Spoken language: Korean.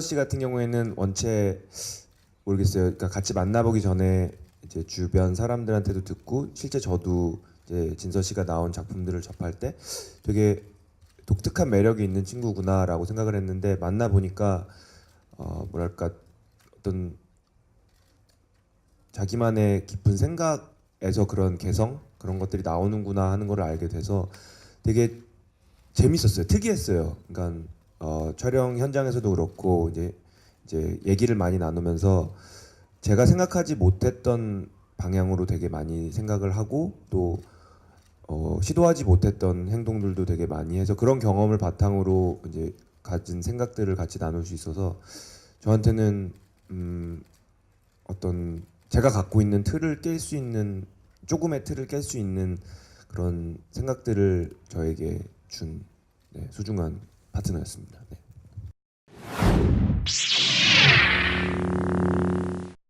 씨 같은 경우에는 원체 모르겠어요. 그러니까 같이 만나보기 전에 이제 주변 사람들한테도 듣고 실제 저도 이제 진서 씨가 나온 작품들을 접할 때 되게 독특한 매력이 있는 친구구나라고 생각을 했는데 만나 보니까 어 뭐랄까 어떤 자기만의 깊은 생각에서 그런 개성 그런 것들이 나오는구나 하는 걸 알게 돼서 되게 재밌었어요. 특이했어요. 그러니까 어, 촬영 현장에서도 그렇고 이제 이제 얘기를 많이 나누면서 제가 생각하지 못했던 방향으로 되게 많이 생각을 하고 또 어, 시도하지 못했던 행동들도 되게 많이 해서 그런 경험을 바탕으로 이제 가진 생각들을 같이 나눌 수 있어서 저한테는 음, 어떤 제가 갖고 있는 틀을 깰 수 있는 조금의 틀을 깰 수 있는 그런 생각들을 저에게 준 네, 소중한 파트너였습니다.